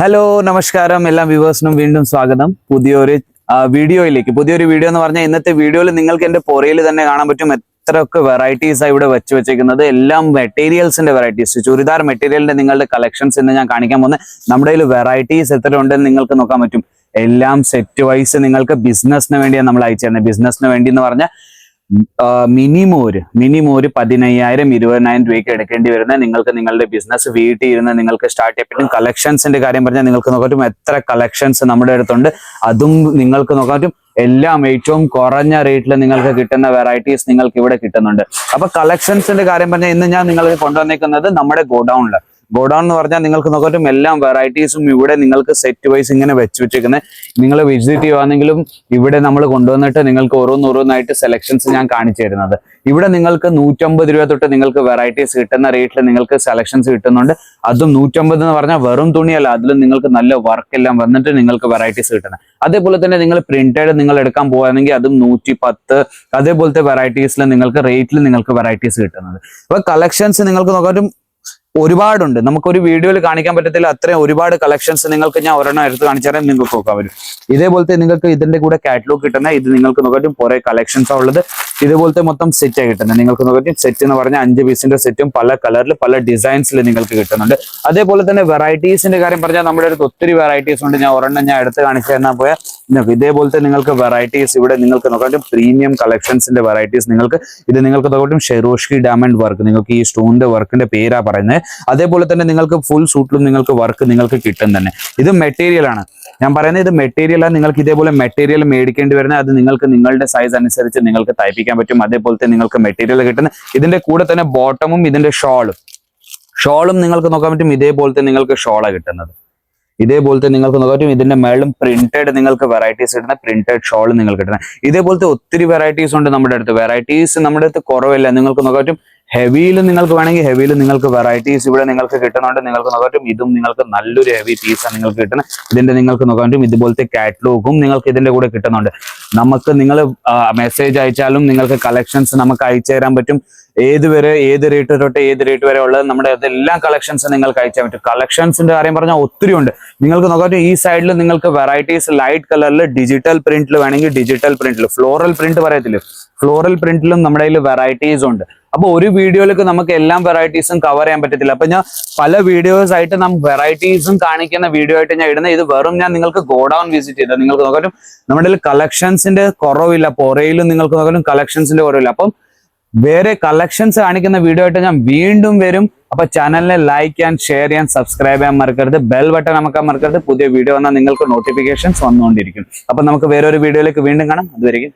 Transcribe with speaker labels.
Speaker 1: Hello നമസ്കാരം. എല്ലാ വ്യൂവേഴ്സിനും വീണ്ടും സ്വാഗതം. പുതിയൊരു വീഡിയോയിലേക്ക്. പുതിയൊരു വീഡിയോ എന്ന് പറഞ്ഞാൽ ഇന്നത്തെ വീഡിയോയിൽ നിങ്ങൾക്ക് എന്റെ പുറയിൽ തന്നെ കാണാൻ പറ്റും എത്രയൊക്കെ വെറൈറ്റീസ് ആ ഇവിടെ വെച്ച് വെച്ചേക്കുന്നത്. എല്ലാം മെറ്റീരിയൽസിന്റെ വെറൈറ്റീസ് ചുരിദാർ മെറ്റീരിയലിന്റെ നിങ്ങളുടെ കളക്ഷൻസ് ഇന്ന് ഞാൻ കാണിക്കാൻ പോകുന്നത്. നമ്മുടെ കയ്യിൽ വെറൈറ്റീസ് എത്ര ഉണ്ടെന്ന് നിങ്ങൾക്ക് നോക്കാൻ പറ്റും. എല്ലാം സെറ്റ് വൈസ് നിങ്ങൾക്ക് ബിസിനസ്സിന് വേണ്ടിയാണ് നമ്മൾ അയച്ചു തരുന്നത്. ബിസിനസ്സിന് വേണ്ടി എന്ന് പറഞ്ഞാൽ മിനിമം ഒരു മിനിമം ഒരു പതിനയ്യായിരം ഇരുപതിനായിരം രൂപയ്ക്ക് എടുക്കേണ്ടി വരുന്ന നിങ്ങൾക്ക് നിങ്ങളുടെ ബിസിനസ് വീട്ടിൽ ഇരുന്ന് നിങ്ങൾക്ക് സ്റ്റാർട്ട് ചെയ്യാൻ പറ്റും. കളക്ഷൻസിന്റെ കാര്യം പറഞ്ഞാൽ നിങ്ങൾക്ക് നോക്കാൻ എത്ര കളക്ഷൻസ് നമ്മുടെ അടുത്തുണ്ട്. അതും നിങ്ങൾക്ക് നോക്കാൻ എല്ലാം ഏറ്റവും കുറഞ്ഞ റേറ്റിൽ നിങ്ങൾക്ക് കിട്ടുന്ന വെറൈറ്റീസ് നിങ്ങൾക്ക് ഇവിടെ കിട്ടുന്നുണ്ട്. അപ്പൊ കളക്ഷൻസിന്റെ കാര്യം പറഞ്ഞാൽ ഇന്ന് ഞാൻ നിങ്ങൾക്ക് കൊണ്ടുവന്നേക്കുന്നത് നമ്മുടെ ഗോഡൌണിൽ ഗോഡൌൺ എന്ന് പറഞ്ഞാൽ നിങ്ങൾക്ക് നോക്കാൻ പറ്റും എല്ലാം വെറൈറ്റീസും ഇവിടെ നിങ്ങൾക്ക് സെറ്റ് വൈസ് ഇങ്ങനെ വെച്ച് വെച്ചേക്കുന്നത് നിങ്ങൾ വിസിറ്റ് ചെയ്യുവാണെങ്കിലും ഇവിടെ നമ്മൾ കൊണ്ടുവന്നിട്ട് നിങ്ങൾക്ക് ഓരോന്നോരോന്നായിട്ട് സെലക്ഷൻസ് ഞാൻ കാണിച്ചു തരുന്നത്. ഇവിടെ നിങ്ങൾക്ക് നൂറ്റമ്പത് രൂപ തൊട്ട് നിങ്ങൾക്ക് വെറൈറ്റീസ് കിട്ടുന്ന റേറ്റിൽ നിങ്ങൾക്ക് സെലക്ഷൻസ് കിട്ടുന്നുണ്ട്. അതും നൂറ്റമ്പത് എന്ന് പറഞ്ഞാൽ വെറും തുണിയല്ല അതിലും നിങ്ങൾക്ക് നല്ല വർക്ക് എല്ലാം വന്നിട്ട് നിങ്ങൾക്ക് വെറൈറ്റീസ് കിട്ടുന്നത് അതേപോലെ തന്നെ നിങ്ങൾ പ്രിന്റഡ് നിങ്ങൾ എടുക്കാൻ പോകുകയാണെങ്കിൽ അതും നൂറ്റി പത്ത് അതേപോലത്തെ വെറൈറ്റീസിൽ നിങ്ങൾക്ക് റേറ്റിൽ നിങ്ങൾക്ക് വെറൈറ്റീസ് കിട്ടുന്നത്. അപ്പൊ കളക്ഷൻസ് നിങ്ങൾക്ക് നോക്കാൻ ഒരുപാടുണ്ട്. നമുക്കൊരു വീഡിയോയിൽ കാണിക്കാൻ പറ്റത്തില്ല. അത്രയും ഒരുപാട് കളക്ഷൻസ് നിങ്ങൾക്ക് ഞാൻ ഒരെണ്ണം എടുത്ത് കാണിച്ചാൽ നിങ്ങൾക്ക് നോക്കാൻ വരും ഇതേപോലത്തെ നിങ്ങൾക്ക് ഇതിന്റെ കൂടെ കാറ്റലോഗ് കിട്ടുന്ന ഇത് നിങ്ങൾക്ക് നോക്കാൻ കുറെ കളക്ഷൻസ് ഉള്ളത്. ഇതുപോലത്തെ മൊത്തം സെറ്റ് ആയി കിട്ടുന്നത്. നിങ്ങൾക്ക് നോക്കിയാൽ സെറ്റ് എന്ന് പറഞ്ഞാൽ അഞ്ച് പീസിന്റെ സെറ്റും പല കളറിൽ പല ഡിസൈൻസിൽ നിങ്ങൾക്ക് കിട്ടുന്നുണ്ട്. അതേപോലെ തന്നെ വെറൈറ്റീസിന്റെ കാര്യം പറഞ്ഞാൽ നമ്മുടെ അടുത്ത് ഒത്തിരി വെറൈറ്റീസ് ഉണ്ട്. ഞാൻ ഒരെണ്ണം ഞാൻ എടുത്ത് കാണിച്ചു തന്നാൽ പോയാൽ നിങ്ങൾക്ക് ഇതേപോലത്തെ നിങ്ങൾക്ക് വെറൈറ്റീസ് ഇവിടെ നിങ്ങൾക്ക് നോക്കാൻ പ്രീമിയം കളക്ഷൻസിന്റെ വെറൈറ്റീസ് നിങ്ങൾക്ക്. ഇത് നിങ്ങൾക്ക് നോക്കാം ഷെറോഷ്കി ഡയമണ്ട് വർക്ക് നിങ്ങൾക്ക് ഈ സ്റ്റോണിന്റെ വർക്കിന്റെ പേരാ പറയുന്നത്. അതേപോലെ തന്നെ നിങ്ങൾക്ക് ഫുൾ സൂട്ടിലും നിങ്ങൾക്ക് വർക്ക് നിങ്ങൾക്ക് കിട്ടും തന്നെ ഇത് മെറ്റീരിയൽ ആണ്. ഞാൻ പറയുന്നത് ഇത് മെറ്റീരിയൽ ആണ് നിങ്ങൾക്ക് ഇതേപോലെ മെറ്റീരിയൽ മേടിക്കേണ്ടി വരുന്നത് അത് നിങ്ങൾക്ക് നിങ്ങളുടെ സൈസ് അനുസരിച്ച് നിങ്ങൾക്ക് തയ്പ്പിക്കാൻ പറ്റും. അതേപോലത്തെ നിങ്ങൾക്ക് മെറ്റീരിയൽ കിട്ടുന്ന ഇതിന്റെ കൂടെ തന്നെ ബോട്ടമും ഇതിന്റെ ഷോളും ഷോളും നിങ്ങൾക്ക് നോക്കാൻ പറ്റും ഇതേപോലെ തന്നെ നിങ്ങൾക്ക് ഷോളാണ് കിട്ടുന്നത്. ഇതേപോലത്തെ നിങ്ങൾക്ക് നോക്കാൻ പറ്റും ഇതിന്റെ മേളും പ്രിന്റഡ് നിങ്ങൾക്ക് വെറൈറ്റീസ് കിട്ടുന്ന പ്രിന്റഡ് ഷോൾ നിങ്ങൾക്ക് കിട്ടുന്ന ഇതേപോലത്തെ ഒത്തിരി വെറൈറ്റീസ് ഉണ്ട് നമ്മുടെ അടുത്ത്. വെറൈറ്റീസ് നമ്മുടെ അടുത്ത് കുറവില്ല നിങ്ങൾക്ക് നോക്കാൻ പറ്റും ഹെവിയിൽ നിങ്ങൾക്ക് വേണമെങ്കിൽ ഹെവിയിൽ നിങ്ങൾക്ക് വെറൈറ്റീസ് ഇവിടെ നിങ്ങൾക്ക് കിട്ടുന്നുണ്ട്. നിങ്ങൾക്ക് നോക്കാൻ പറ്റും. ഇതും നിങ്ങൾക്ക് നല്ലൊരു ഹെവി പീസാണ് നിങ്ങൾക്ക് കിട്ടുന്നത്. ഇതിന്റെ നിങ്ങൾക്ക് നോക്കാൻ പറ്റും. ഇതുപോലത്തെ കാറ്റലോഗും നിങ്ങൾക്ക് ഇതിന്റെ കൂടെ കിട്ടുന്നുണ്ട്. നമുക്ക് നിങ്ങൾ മെസ്സേജ് അയച്ചാലും നിങ്ങൾക്ക് കളക്ഷൻസ് നമുക്ക് അയച്ചു തരാൻ പറ്റും. ഏത് വരെ ഏത് റേറ്റ് തൊട്ട് ഏത് റേറ്റ് വരെ ഉള്ളത് നമ്മുടെ അതെല്ലാം കളക്ഷൻസ് നിങ്ങൾക്ക് അയച്ചാൽ പറ്റും. കളക്ഷൻസിന്റെ കാര്യം പറഞ്ഞാൽ ഒത്തിരി ഉണ്ട്. നിങ്ങൾക്ക് നോക്കാൻ പറ്റും ഈ സൈഡിൽ നിങ്ങൾക്ക് വെറൈറ്റീസ് ലൈറ്റ് കളറിൽ ഡിജിറ്റൽ പ്രിന്റിൽ വേണമെങ്കിൽ ഡിജിറ്റൽ പ്രിന്റിൽ ഫ്ലോറൽ പ്രിന്റ് പറയത്തില്ലേ? ഫ്ലോറൽ പ്രിന്റിലും നമ്മുടെ കയ്യിൽ വെറൈറ്റീസ് ഉണ്ട്. അപ്പൊ ഒരു വീഡിയോയിലേക്ക് നമുക്ക് എല്ലാം വെറൈറ്റീസും കവർ ചെയ്യാൻ പറ്റത്തില്ല. അപ്പൊ ഞാൻ പല വീഡിയോസ് ആയിട്ട് നമുക്ക് വെറൈറ്റീസും കാണിക്കുന്ന വീഡിയോ ആയിട്ട് ഞാൻ ഇടുന്നത് ഇത് വെറും ഞാൻ നിങ്ങൾക്ക് ഗോഡൌൺ വിസിറ്റ് ചെയ്തത് നിങ്ങൾക്ക് നോക്കാനും നമ്മുടെ കളക്ഷൻസിന്റെ കുറവില്ല പുറയിലും നിങ്ങൾക്ക് നോക്കാനും കളക്ഷൻസിന്റെ കുറവില്ല. അപ്പം വേറെ കളക്ഷൻസ് കാണിക്കുന്ന വീഡിയോ ആയിട്ട് ഞാൻ വീണ്ടും വരും. അപ്പൊ ചാനലിനെ ലൈക്ക് ചെയ്യാൻ ഷെയർ ചെയ്യാൻ സബ്സ്ക്രൈബ് ചെയ്യാൻ മറക്കരുത്. ബെൽ ബട്ടൺ നമുക്ക് മറക്കരുത്. പുതിയ വീഡിയോ വന്നാൽ നിങ്ങൾക്ക് നോട്ടിഫിക്കേഷൻസ് വന്നുകൊണ്ടിരിക്കും. അപ്പൊ നമുക്ക് വേറെ ഒരു വീഡിയോയിലേക്ക് വീണ്ടും കാണാം. അതുവരെയും